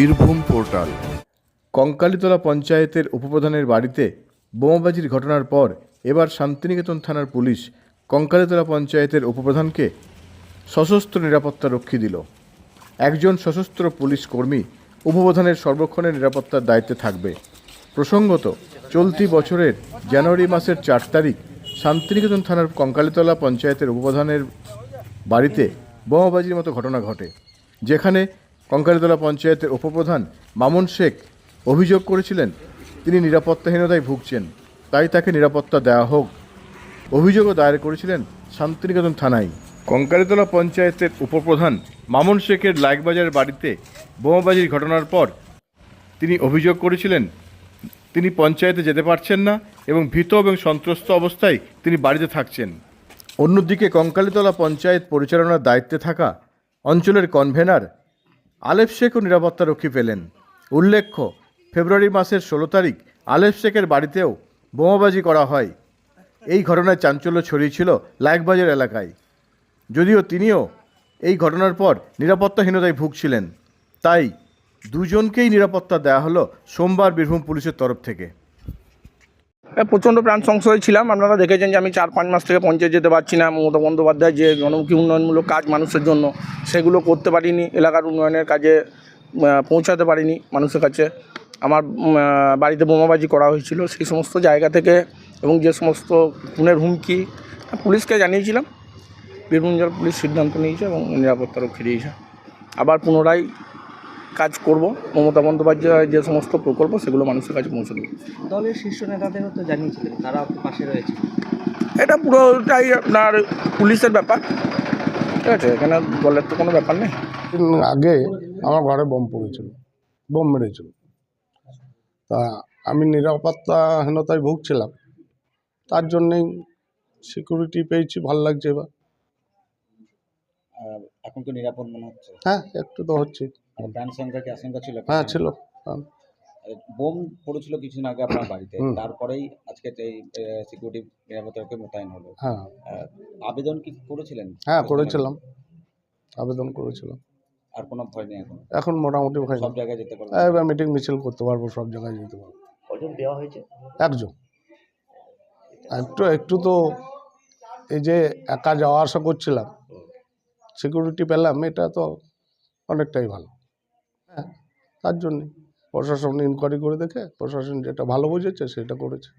Birbhum portal. Kankalitala পঞ্চায়েতের উপপ্রধানের বাড়িতে বোমাবাজির ঘটনার পর এবার শান্তিনিকেতন থানার পুলিশ কঙ্কালীতলা পঞ্চায়েতের উপপ্রধানকে সশস্ত্র নিরাপত্তা রক্ষী দিল। একজন সশস্ত্র পুলিশ কর্মী উপপ্রধানের সর্বক্ষণের নিরাপত্তার দায়িত্বে থাকবে। প্রসঙ্গত, চলতি বছরের জানুয়ারি মাসের চার তারিখ শান্তিনিকেতন থানার কঙ্কালীতলা পঞ্চায়েতের উপপ্রধানের বাড়িতে বোমাবাজির মতো ঘটনা ঘটে, যেখানে কঙ্কালীতলা পঞ্চায়েতের উপপ্রধান মামুন শেখ অভিযোগ করেছিলেন, তিনি নিরাপত্তাহীনতায় ভুগছেন, তাই তাকে নিরাপত্তা দেওয়া হোক। অভিযোগও দায়ের করেছিলেন শান্তিনিকেতন থানায়। কঙ্কালীতলা পঞ্চায়েতের উপপ্রধান মামুন শেখের লাইকবাজারের বাড়িতে বোমাবাজির ঘটনার পর তিনি অভিযোগ করেছিলেন, তিনি পঞ্চায়েতে যেতে পারছেন না এবং ভীত এবং সন্ত্রস্ত অবস্থায় তিনি বাড়িতে থাকছেন। অন্যদিকে কঙ্কালীতলা পঞ্চায়েত পরিচালনার দায়িত্বে থাকা অঞ্চলের কনভেনার আলেফ শেখও নিরাপত্তারক্ষী পেলেন। উল্লেখ্য, ফেব্রুয়ারি মাসের ষোলো তারিখ আলেফ শেখের বাড়িতেও বোমাবাজি করা হয়। এই ঘটনায় চাঞ্চল্য ছড়িয়েছিল লাইকবাজার এলাকায়। যদিও তিনিও এই ঘটনার পর নিরাপত্তাহীনতায় ভুগছিলেন। তাই দুজনকেই নিরাপত্তা দেওয়া হলো সোমবার বীরভূম পুলিশের তরফ থেকে। প্রচণ্ড প্রাণ সংশয় ছিলাম। আপনারা দেখেছেন যে আমি চার পাঁচ মাস থেকে পঞ্চায়েত যেতে পারছি না। মমতা বন্দ্যোপাধ্যায় যে জনমুখী উন্নয়নমূলক কাজ মানুষের জন্য, সেগুলো করতে পারিনি। এলাকার উন্নয়নের কাজে পৌঁছাতে পারিনি মানুষের কাছে। আমার বাড়িতে বোমাবাজি করা হয়েছিল। সেই সমস্ত জায়গা থেকে এবং যে সমস্ত খুনের হুমকি, পুলিশকে জানিয়েছিলাম। বীরভূম জেলা পুলিশ সিদ্ধান্ত নিয়েছে এবং নিরাপত্তা রক্ষী দিয়েছে। আবার পুনরায় কাজ করব। মমতা বন্দ্যোপাধ্যায় যে সমস্ত প্রকল্প সেগুলো মানুষের কাছে পৌঁছে দেবো। দলের শীর্ষ নেতাদেরও তো জানিয়েছিলেন তারা পাশে রয়েছে? এটা পুরোটাই আপনার পুলিশের ব্যাপার। ঠিক আছে এখানে দলের তো কোনো ব্যাপার নেই। আগে আমার ঘরে বোম পড়েছিল বোম মেরেছিল। তা আমি নিরাপত্তাহীনতায় ভুগছিলাম। তার জন্যেই সিকিউরিটি পেয়েছি ভালো লাগছে এবার। এখন তো নিরাপদ মনে হচ্ছে। হ্যাঁ একটু তো হচ্ছে প্রাণ সংখ্যা কি আশঙ্কা ছিল? হ্যাঁ ছিল। বোম পড়েছিল কিছুদিন আগে আপনার বাড়িতে। তারপরেই আজকে এই সিকিউরিটি নিরাপত্তাকে মোতায়েন হলো। হ্যাঁ। আবেদন কি করেছিলেন? হ্যাঁ করেছিলাম। আবেদন করেছিলাম। আর কোনো ভয় নেই এখন? এখন মোটামুটি ভয় সব জায়গায় যেতে পারবেন? হ্যাঁ, এবার মিটিং মিছিল করতে পারব সব জায়গায় যেতে পারব। কজন দেওয়া হয়েছে? একজন। একটু একটু তো এই যে একা যাওয়া আসা করছিলাম। সিকিউরিটি পেলাম এটা তো অনেকটাই ভালো। তার জন্যে প্রশাসন ইনকোয়ারি করে দেখে প্রশাসন যেটা ভালো বুঝেছে সেটা করেছে।